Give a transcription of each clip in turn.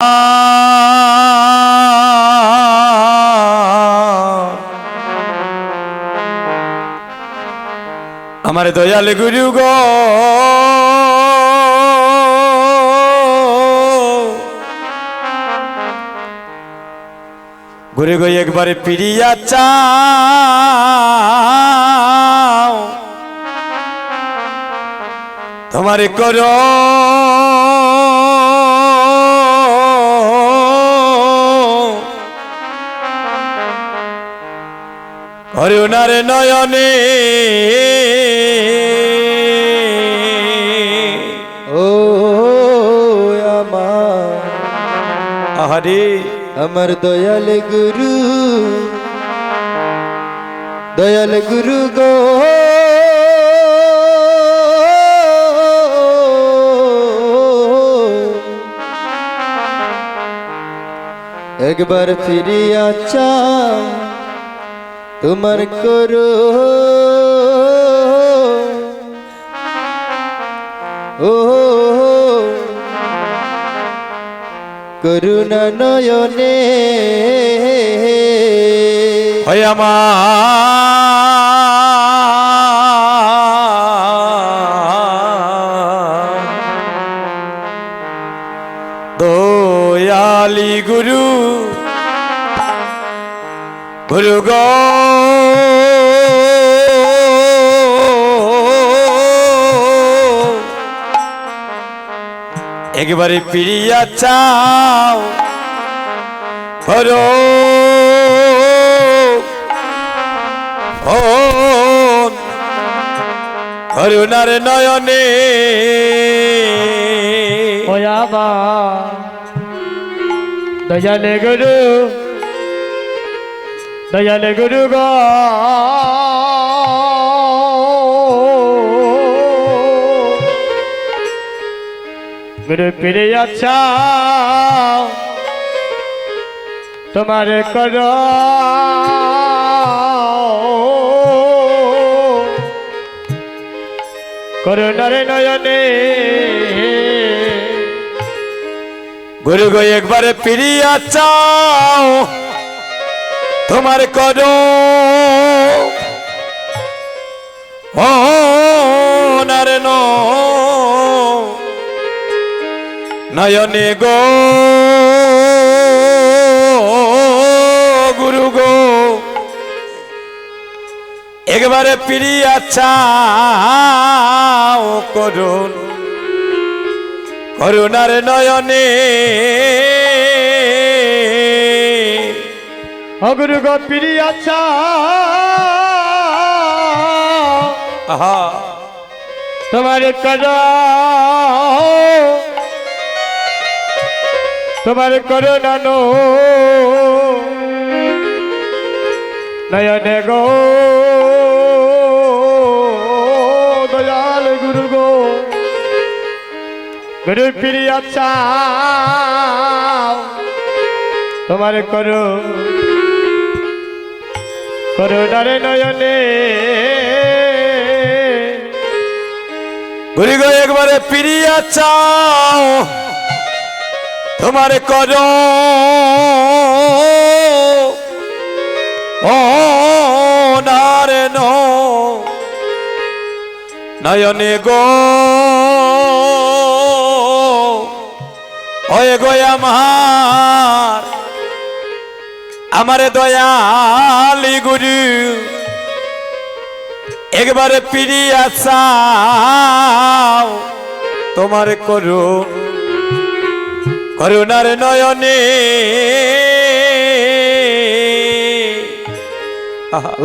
আমার দয়াল গুরু গো। গুরু গো একবারে পিড়িয়া চাও। তোমার করো করুণার নয়নে। ও আমার। আহারে। আমার দয়াল গুরু। দয়াল গুরু গো। একবার ফিরিয়া চাও। তোমার করো। ও করুণা নয়নে। হয় আমার। গুরু গুরু গো। একবারে পিড়িয়া চাও। করো ও করুণার নয়নে। দয়ালে গুরু। দয়ালে গুরু গো। গুরু ফিরে আচ্ছা তোমার কর করুণার নয়নে গুরু গো একবারে পিড়িয়া চাও তোমার করো ও নারে ন নয়নে গো গুরু গো। একবারে পিড়িয়া চাও করুন করুণার নয়নে। অগুরু গো আচ্ছা আহা। তোমার কর তোমার করুণা নো নয়নে গো, দয়াল গুরু গো। গুরু পিরি আচ্ছা তোমার করো। করুণার নয়নে। ঘুরি গো, একবারে পিরিয়া চাও। তোমার কর। নয়নে গো। ওয়ে গো আমার, আমারে দয়ালি গুরু। একবারে পিড়িয়া চাও, তোমার করু করুণার নয়নে।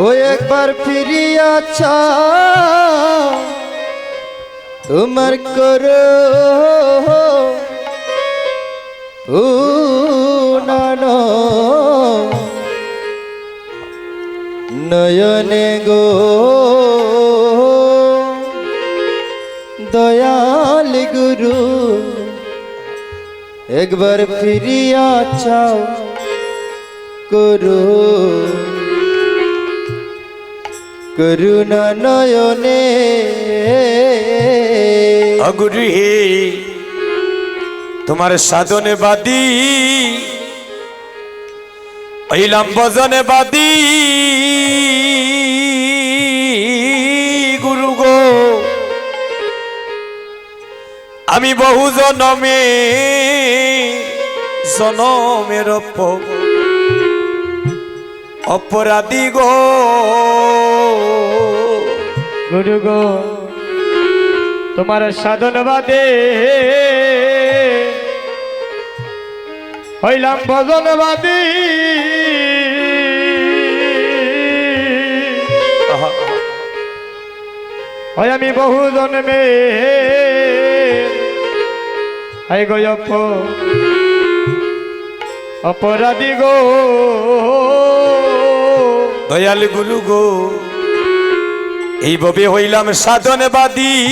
ও একবার ফিরিয়া চাও তোমার করো নয়নে গো একবার ফিরিয়া চাও, করো। করুণা নয়নে। অগুরি তোমার সাধনে বাদী হইলাম বজনে বাদী। গুরু গো, আমি বহু জনমে জনমের অপ- অপরাধী গো। গুরু গো তোমার সাধন বাদে হইলাম ভজনবাদী। হয় আমি বহু জন্মে। হাই গয়প অপরাধী গো। দয়াল গুরু গো, এইভাবে হইলাম সাধনে বাদী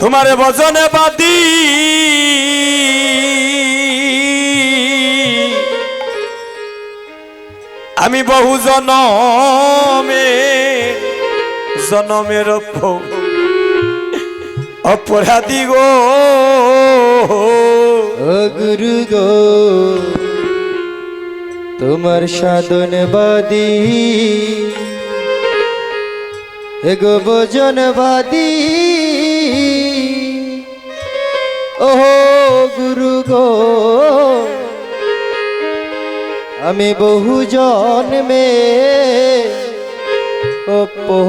তোমার বাদী আমি বহু জনমে, জনমের অপ- অপরাধী গো। ও গুরু গো তোমার সাধন বাদী এগো ভোজন বাদী ও গুরু গো আমি বহু জন্মে অপো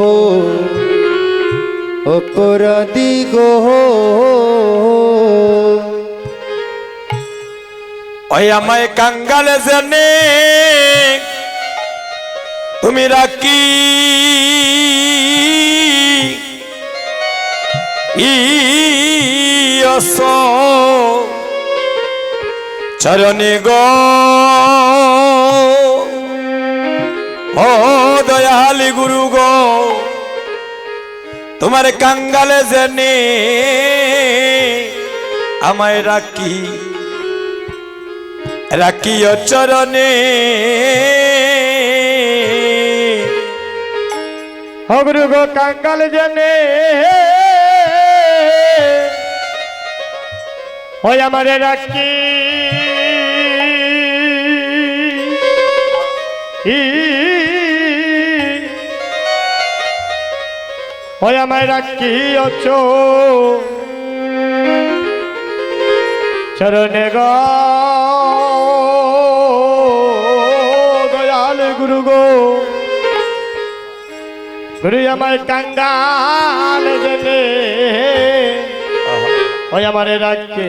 অপরাধী গো ওই আমায় কাঙ্গালে জেনে, তুমি রাখি। ইয়স চরণে গো। ও দয়ালি গুরু গো, তোমার কাঙ্গালে জেনে, আমায় রাখি। রাখিও চরণে। হগরু গো কাঙ্গাল জনে। ওই আমারে রাখি। ওই আমায় রাখি অচ চরণে গো। গুরু গো গুরু আমায় কাঙ্গাল জেনে। ওই আমারে রাখে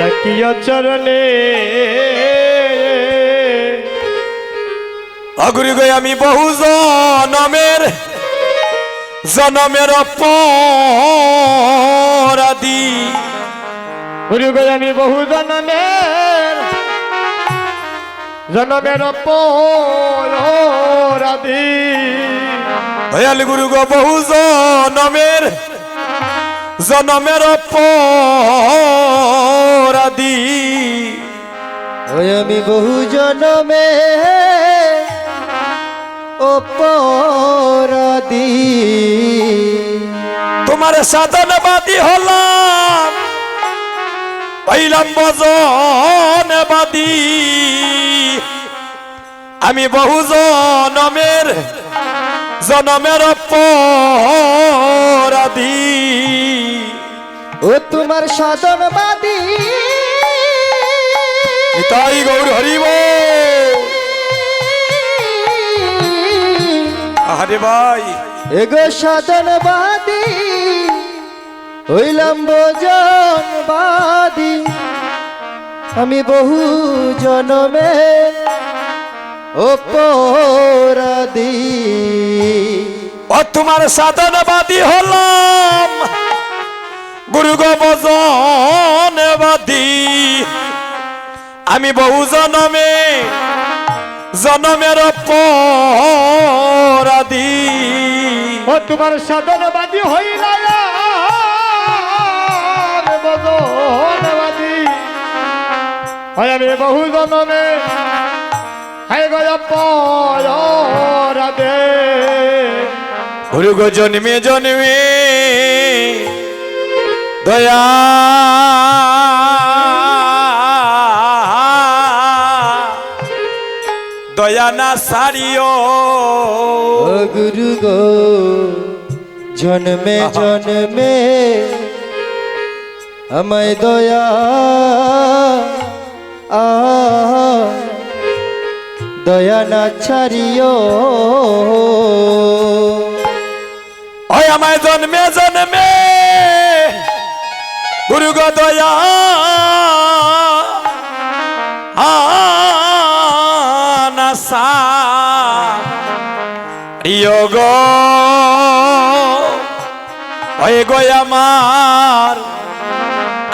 রাখিও চরণে। অগুরি গই আমি বহু জনমের জনমের অপরাধী। গুরু গো আমি বহু জনমের জনমের রাধি দয়াল গুরু গো বহু জনমের জনমের ওই আমি বহু জনমে অপরাধী তোমার সাধনবাদী হলাম পাইলাম বজনবাদী আমি বহু জনমের জনমের অপরাধী। ও তোমার সাধনবাদী তাই গৌর হরিব। আরে ভাই। এগো সাধনবাদী হইলাম ভোজনবাদী আমি বহু জনমে অপরাধী। ও তোমার সাধনবাদী হলাম। গুরু গবজনবাদী আমি বহু জনমে জনমের অপরাধী। ও তোমার সাধনবাদী হইলাম। আমি বহু জনমে। হাই গয় রাধে। গুরু গো জন্মে জন্মে দয়া। দয়া না সারিও। গুরু গো জন্মে জন্মে আমায় দয়া। আ দয়া না ছাড়িও। ওই আমায় জন্মে জন্মে। গুরু গো দয়া। গো। ওই গো আমার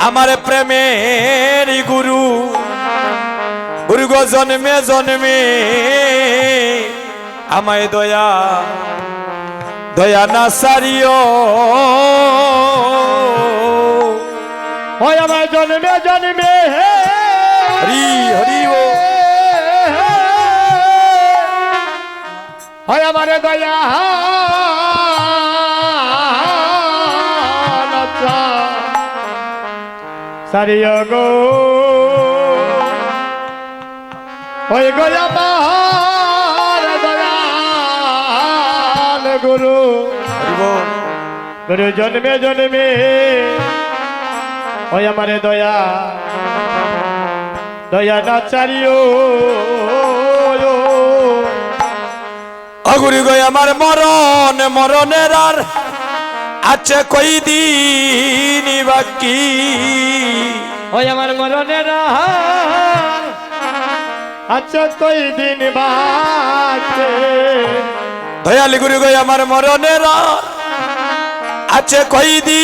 আমার প্রেমের গুরু। গো জন্মে জন্মে। আমায় দয়া দয়া না সারিও। হয় আমার জন্মে জন্মে। হে হরি হরি ও। হয় আমার দয়া। সারিয় গো। ওই গয়া দয়াল গুরু। গুরু জন্মে জন্মে ওই আমার দয়া। দয়া না চারিও। অগুরি গই আমার মরণ মরণের আর আছে কই দিন বাকি? ওই আমার মরণের আহার, আচ্ছা কই দিন বাঁচে। দয়ালি গুরু গই আমার মরণের আছে কই দিন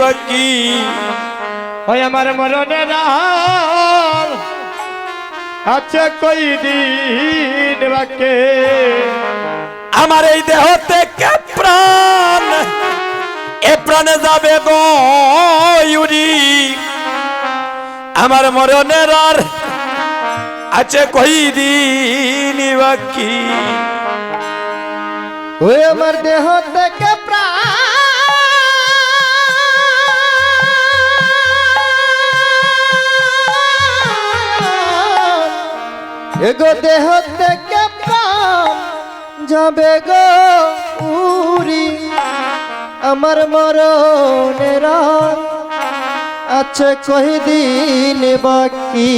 বাকি? ওই আমার মরণের আচ্ছা কই দিন বাকে? আমার এই দেহ থেকে প্রাণ? এ প্রাণে যাবে গয়ুরি আমার মরণের আর আছে কই দিন বাকি? ওই আমার দেহ থেকে এগো দেহ থেকে যাবে গো উরি আমার মরণের আছে কই দিন বাকি?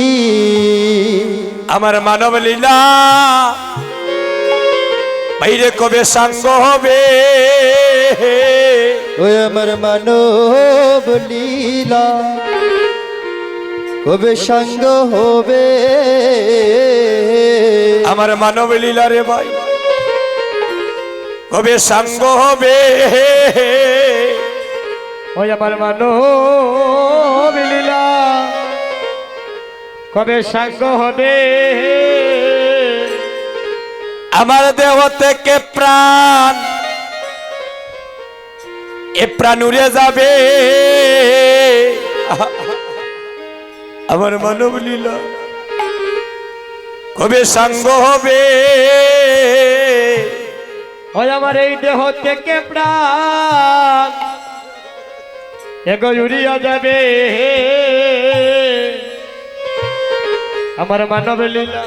আমার মানব লীলা। বাইরে কবে সাঙ্গ হবে? ওই আমার মানব লীলা। কবে সঙ্গ হবে? আমার মানব লীলা রে ভাই। কবে সাঙ্গ হবে? ওই আমার মানো লীলা। কবে সাঙ্গ হবে? আমার দেহ থেকে প্রাণ এ প্রাণ উড়ে যাবে। আমার মানব লীলা কবে সাঙ্গ হবে? ওই আমার এই দেহ থেকে প্রাণ এগো উড়িয়া যাবে। আমার মানব লীলা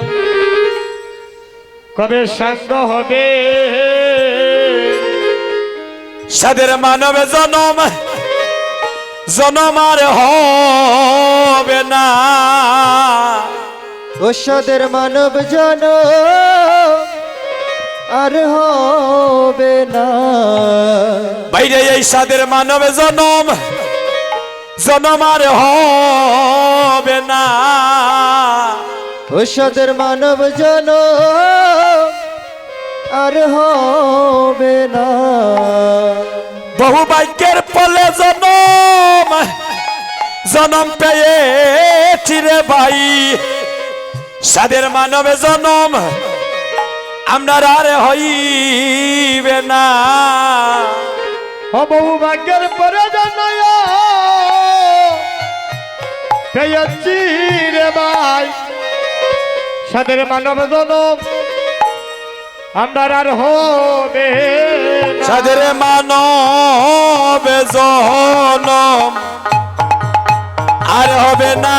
কবে সাঙ্গ হবে? সাদের মানবে জনম জনম আর হবে না। ওষুধের মানব জন আর হবে না। বাইরে এই সাদের মানবে জনম জনম আর হবে না। ওষুধের মানব জন আর হবে না। বহু বাক্যের ফলে জনম জনম পেয়েছি রে ভাই। সাদের মানবে জনম আপনার আর হইবে না। বহু ভাগ্যের পরে জানায় পেয়েছি রে ভাই। সাদের মানব জনম আমার আর হবে। সাদের মানব জনম আর হবে না।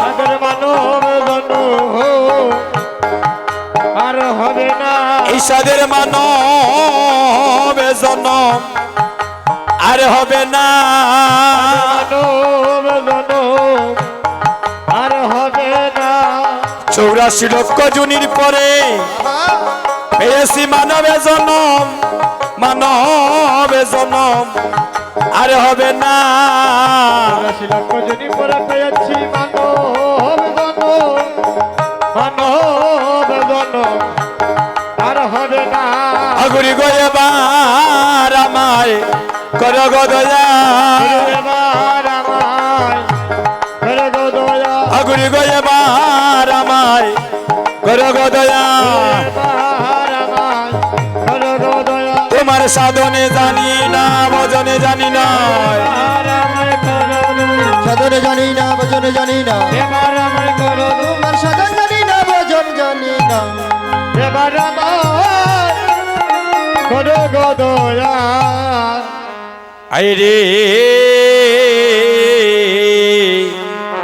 সাদের মানব জনম আর হবে না। এই সাদের মানব জনম আর হবে না। চৌরাশি লক্ষ জুনির পরে পেয়েছি মানবে জনম মানবে জনম আর হবে না। চৌরাশি লক্ষ জনি পরে পেয়েছি মানব জনম মানব জনম আর হবে না। আগুরি গয়েবার আমায় কর গদয়া দয়া আগুরি গয়েবার আমায় কর গদয়া এবার আমায়। করে গো দয়া। তোমার সাধনে জানি না ভজনে জানি না গো সাধন জানি না ভজন জানি না। তোমার সাধন জানি না ভজন জানি না। এবার করে গো দয়া। আই রে